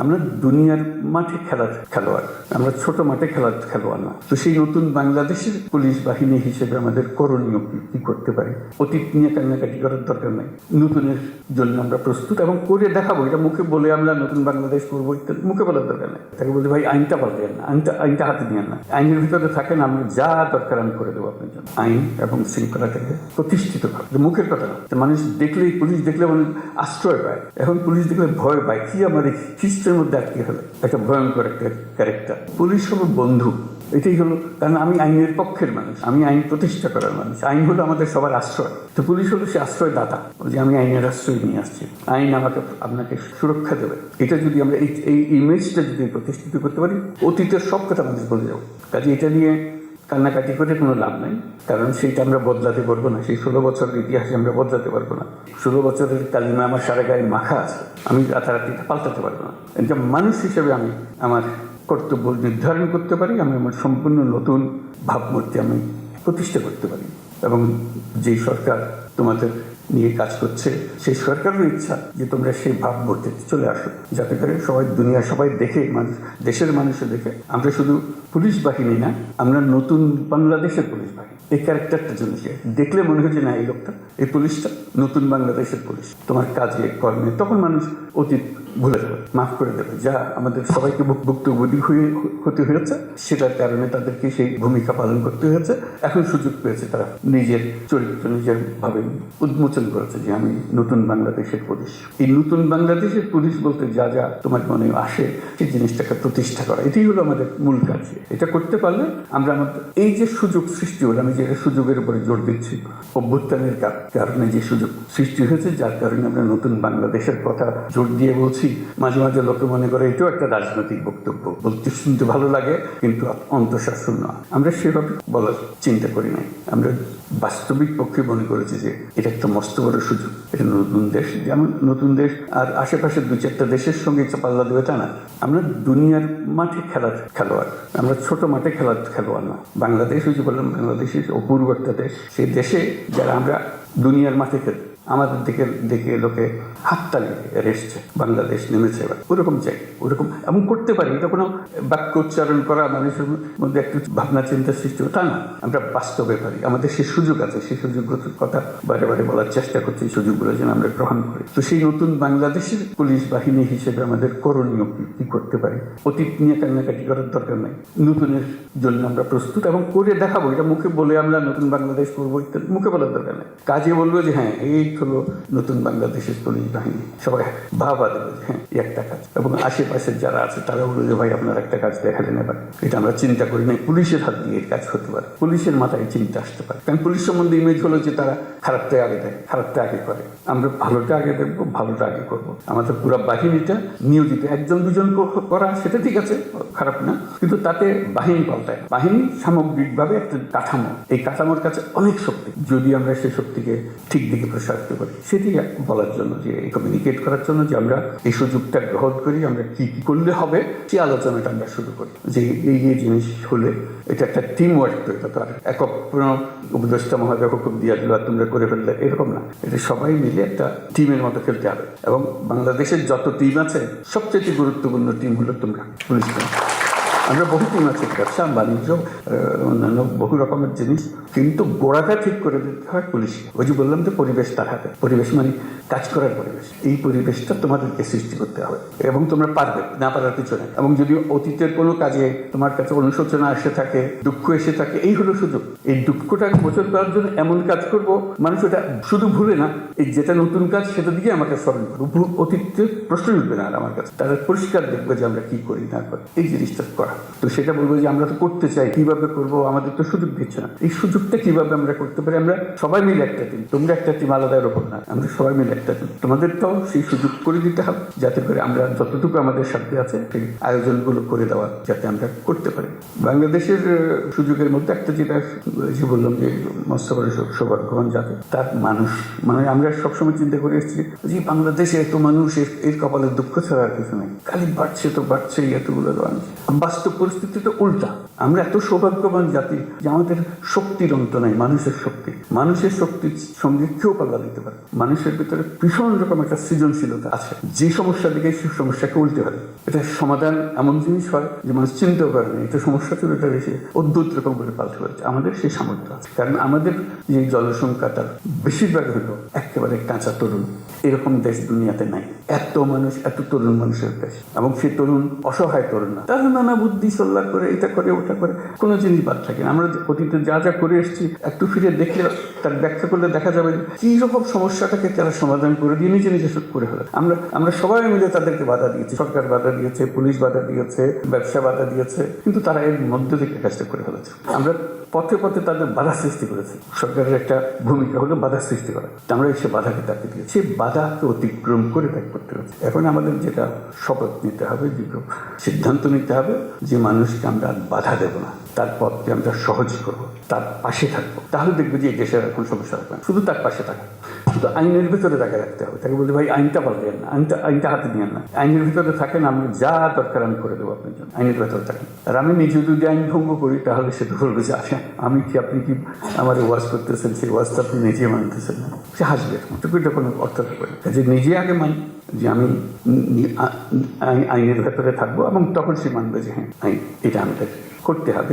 আমরা দুনিয়ার মাঠে খেলার খেলোয়াড়, আমরা ছোট মাঠে খেলার খেলোয়াড় না। তো সেই নতুন বাংলাদেশের পুলিশ বাহিনী হিসেবে আমাদের করণীয় কি করতে পারে? অতীত নিয়ে কান্নাকাটি করার দরকার নাই। নতুনের জন্য আমরা প্রস্তুত এবং করে দেখাবো, এটা মুখে বলে আমরা নতুন বাংলাদেশ করব মুখে বলার দরকার নাই। তাকে বলি ভাই, আইনটা পাল্টেন না, আইনটা আইনটা হাতে নিয়ে না। আইনের ভিতরে থাকেন আমরা যা দরকার আমি করে দেবো আপনার জন্য। আইন এবং শৃঙ্খলাটাকে প্রতিষ্ঠিত করা। মুখের কথা না। মানুষ দেখলেই, পুলিশ দেখলে মানুষ আশ্রয় পায়। এখন পুলিশ দেখলে ভয় পায়, কি আমাদের খ্রিস্টের মধ্যে আটকে হলো, একটা ভয়ঙ্কর একটা ক্যারেক্টার পুলিশ হলো বন্ধু, এটাই হলো, কারণ আমি আইনের পক্ষের মানুষ, আমি আইন প্রতিষ্ঠা করার মানুষ, আইন হলো আমাদের সবার আশ্রয়। তো পুলিশ হলো সে আশ্রয় দাতা যে আমি আইনের আশ্রয় নিয়ে আসছি, আইন আমাকে, আপনাকে সুরক্ষা দেবে। এটা যদি আমরা এই ইমেজটা যদি প্রতিষ্ঠিত করতে পারি, অতীতের সব কথা আমাদের বলে যাব। কাজে এটা নিয়ে কান্নাকাটি করে কোনো লাভ নাই। কারণ সেইটা আমরা বদলাতে পারব না। সেই ষোলো বছরের ইতিহাসে আমরা বদলাতে পারব না। ষোলো বছরের কালিমা আমার সারা গায়ে মাখা আছে। আমি রাতারাতি পাল্টাতে পারব না। একজন মানুষ হিসেবে আমি আমার কর্তব্য নির্ধারণ করতে পারি। আমি আমার সম্পূর্ণ নতুন ভাবমূর্তি আমি প্রতিষ্ঠা করতে পারি। এবং যেই সরকার তোমাদের নিয়ে কাজ করছে, সেই সরকারের ইচ্ছা যে তোমরা সেই ভাবমূর্তিতে চলে আসো। যাতে করে সবাই, দুনিয়া সবাই দেখে, মানুষ, দেশের মানুষে দেখে। আমরা শুধু পুলিশ বাহিনী না, আমরা নতুন বাংলাদেশের পুলিশ বাহিনী। এই ক্যারেক্টারটা জন্য দেখলে মনে যে না এই লোকটা, এই পুলিশটা নতুন বাংলাদেশের পুলিশ। তোমার কাজে, কর্মে, তখন মানুষ অতীত ভুলে যাবে, মাফ করে দেবে। যা আমাদের সবাইকে ভুক- ভুক্তভোগী হয়ে হতে হয়েছে, সেটার কারণে তাদেরকে সেই ভূমিকা পালন করতে হয়েছে। এখন সুযোগ পেয়েছে তারা নিজের চরিত্র, নিজের ভাবে উন্মোচন করেছে যে আমি নতুন বাংলাদেশের পুলিশ এই নতুন বাংলাদেশের পুলিশ বলতে যা যা তোমার মনে আসে, সেই জিনিসটাকে প্রতিষ্ঠা করা, এটাই হলো আমাদের মূল কাজ। এটা করতে পারলে আমরা আমাদের এই যে সুযোগ সৃষ্টি হলো, আমি যে সুযোগের উপরে জোর দিচ্ছি, অভ্যুত্থানের কারণে যে সুযোগ সৃষ্টি হয়েছে, যার কারণে আমরা নতুন বাংলাদেশের কথা জোর দিয়ে বলছি। মাঝে মাঝে লোকে মনে করে এটাও একটা রাজনৈতিক বক্তব্য। বলতে শুনতে ভালো লাগে, কিন্তু অন্তঃশাসন না। আমরা সেভাবে বলার চিন্তা করি নাই। আমরা বাস্তবিক পক্ষে মনে করেছি যে এটা একটা মস্ত বড় সুযোগ। এটা নতুন দেশ, যেমন নতুন দেশ, আর আশেপাশের দু চারটা দেশের সঙ্গে একটা পাল্লা দেবে তা না। আমরা দুনিয়ার মাঠে খেলার খেলোয়াড়। আমরা ছোট মাঠে খেলার খেলোয়াড় না। বাংলাদেশ যে বললাম, বাংলাদেশের অপূর্ব একটা দেশ। সেই দেশে যারা আমরা দুনিয়ার মাঠে খেলি আমাদের দিকে দেখে লোকে হাততালি এসছে বাংলাদেশ নেমেছে এবার। ওরকম চাই, ওরকম। এমন করতে পারি, এটা কোনো বাক্য উচ্চারণ করা মানুষের মধ্যে একটু ভাবনা চিন্তা সৃষ্টি তা না। আমরা বাস্তবে পারি। আমাদের সেই সুযোগ আছে, সেই সুযোগগুলোর কথা বারে বারে বলার চেষ্টা করছি সুযোগগুলো যেন আমরা গ্রহণ করি। তো সেই নতুন বাংলাদেশের পুলিশ বাহিনী হিসেবে আমাদের করণীয় কি করতে পারি? অতীত নিয়ে কান্নাকাটি করার দরকার নাই। নতুনের জন্য আমরা প্রস্তুত এবং করে দেখাবো। এটা মুখে বলে আমরা নতুন বাংলাদেশ করব, ইত্যাদি, মুখে বলার দরকার নেই। কাজে বলব যে হ্যাঁ এই হলো নতুন বাংলাদেশের পুলিশ বাহিনী। সবাই ভাবা দেবে হ্যাঁ একটা কাজ। এবং আশেপাশের যারা আছে তারা বলল যে, ভাই, আপনার একটা কাজ দেখালেন এবার। এটা আমরা চিন্তা করি নাই। পুলিশের হাত দিয়ে কাজ হতে পারে। পুলিশের মাথায় চিন্তা আসতে পারে। কারণ পুলিশ সম্বন্ধে ইমেজ হলো যে, তারা খারাপটা আগে দেয়, খারাপটা আগে করে। আমরা ভালোটা আগে দেখব, ভালোটা আগে করব। আমাদের পুরো বাহিনীটা নিয়োজিত। একজন দুজন করা, সেটা ঠিক আছে, খারাপ না। কিন্তু তাতে বাহিনী পাল্টায়। বাহিনী সামগ্রিকভাবে একটা কাঠামো। এই কাঠামোর কাছে অনেক শক্তি। যদি আমরা সেই শক্তিকে ঠিক দিকে প্রসারিত করি সেটি বলার জন্য যে কমিউনিকেট করার জন্য যে, আমরা এই সুযোগটা গ্রহণ করি, আমরা কি কি করলে হবে, সেই আলোচনাটা আমরা শুরু করি। যে, এই এই জিনিস হলে, এটা একটা টিম ওয়ার্ক তো এটা তো আর একক উপদেষ্টা মহোদয় হুকুম দিয়ে দিল, আর তোমরা করে ফেললে? এরকম না। এটা সবাই মিলে একটা টিমের মতো খেলতে হবে। এবং বাংলাদেশের যত টিম আছে সবচেয়ে গুরুত্বপূর্ণ টিম হলো তোমরা। পুলিশ আমরা বহু আছে ব্যবসা বাণিজ্য অন্যান্য বহু রকমের জিনিস, কিন্তু গোড়াটা ঠিক করে দিতে হয় পুলিশ ওই যে বললাম যে পরিবেশ তার হাতে। পরিবেশ মানে কাজ করার পরিবেশ। এই পরিবেশটা তোমাদেরকে সৃষ্টি করতে হবে, এবং তোমরা পারবে, না পারার কিছু নেই। এবং যদি অতীতের কোনো কাজে তোমার কাছে অনুশোচনা এসে থাকে, দুঃখ এসে থাকে, এই হলো সুযোগ। এই দুঃখটাকে মোচন করার জন্য এমন কাজ করব, মানুষ ওটা শুধু ভুলে না, এই যেটা নতুন কাজ সেটা দিকে আমাকে স্মরণ করব। অতীতের প্রশ্ন উঠবে না আর আমার কাছে। তারা পরিষ্কার দেখবে যে আমরা কি করি, না করি। এই জিনিসটা করা। তো সেটা বলব যে আমরা তো করতে চাই, কীভাবে করব আমাদের তো সুযোগ দিচ্ছে না। এই সুযোগটা কীভাবে আমরা করতে পারি? আমরা সবাই মিলে একটা টিম তোমরা একটা টিম আলাদা এরকম না, আমরা সবাই মিলে একটা টিম তোমাদেরটাও সেই সুযোগ করে দিতে হবে, যাতে করে আমরা যতটুকু আমাদের সাথে আছে সেই আয়োজনগুলো করে দেওয়া, যাতে আমরা করতে পারি। বাংলাদেশের সুযোগের মধ্যে একটা যেটা যে বললাম যে মস্ত বড় সৌ- সৌভাগ্যবান যাতে তার মানুষ। মানে আমরা সবসময় চিন্তা করে এসেছি যে বাংলাদেশে এত মানুষ, এর- এর কপালে দুঃখ ছাড়া আর কিছু নেই। খালি বাড়ছে তো বাড়ছেই এতগুলো মানুষ। বাস্তব পরিস্থিতি উল্টা। আমরা এত সৌভাগ্যবান জাতি যে আমাদের শক্তির অন্ত নাই, মানুষের শক্তি। মানুষের শক্তির সঙ্গে কেউ পাল্লা দিতে পারে মানুষের ভিতরে ভীষণ রকম একটা সৃজনশীলতা আছে। যে সমস্যা দিকে সেই সমস্যাকে উল্টে হয় এটা সমাধান এমন জিনিস হয় যে মানুষ চিন্তাও করে না, এটা সমস্যা ছিল এটা এসে অদ্ভুত রকম করে পাল্টে ফেলছে আমাদের সেই সামর্থ্য আছে। কারণ আমাদের যে জনসংখ্যা তার বেশিরভাগ হলো একেবারে কাঁচা তরুণ। এরকম দেশ দুনিয়াতে নাই। এত মানুষ, এত তরুণ মানুষের দেশ। এবং সে তরুণ অসহায় তরুণ না। তারা নানা বুদ্ধি সল্লা করে এটা করে ওটা করে। কোনো জিনিস বাদ থাকে না। আমরা অতীতে যা যা করে এসেছি, একটু ফিরে দেখলে তার ব্যাখ্যা করলে দেখা যাবে কি রকম সমস্যাটাকে তারা সমাধান করে দিয়ে নিজে নিজে করে ফেলে। আমরা আমরা সবাই মিলে তাদেরকে বাধা দিয়েছি। সরকার বাধা দিয়েছে, পুলিশ বাধা দিয়েছে, ব্যবসা বাধা দিয়েছে, কিন্তু তারা এর মধ্য থেকে কাজটা করে ফেলেছে। আমরা পথে পথে তাদের বাধা সৃষ্টি করেছে। সরকারের একটা ভূমিকা হলো বাধা সৃষ্টি করা। আমরা সে বাধাকে তাকে দিয়ে সেই বাধাকে অতিক্রম করে ত্যাগ করতে হচ্ছে এখন আমাদের যেটা শপথ নিতে হবে সিদ্ধান্ত নিতে হবে যে, মানুষকে আমরা বাধা দেব না। তার পথকে আমরা সহজ করব, তার পাশে থাকব। তাহলে দেখব যে দেশের এখন সমস্যা না। শুধু তার পাশে থাকবে। শুধু আইনের ভিতরে তাকে রাখতে হবে। তাকে বলতে ভাই আইনটা পাল্টেন না, আইনটা আইনটা হাতে নিয়ে না। আইনের ভিতরে থাকেন, আমি যা দরকার আমি করে দেবো আপনার জন্য। আইনের ভিতরে থাকেন। আর আমি নিজে যদি আইন ভঙ্গ করি, তাহলে সেটা বলবে যে আচ্ছা আমি কি, আপনি কি আমার ওয়াজ করতেছেন? সেই ওয়াজটা আপনি নিজে মানতেছেন না? সে হাসবে এটা কোনো অর্থ থাকবে না। যে নিজে আগে মানি যে, আমি আইনের ভেতরে থাকব এবং তখন সে মানবে যে হ্যাঁ আইন, এটা আমাদের করতে হবে।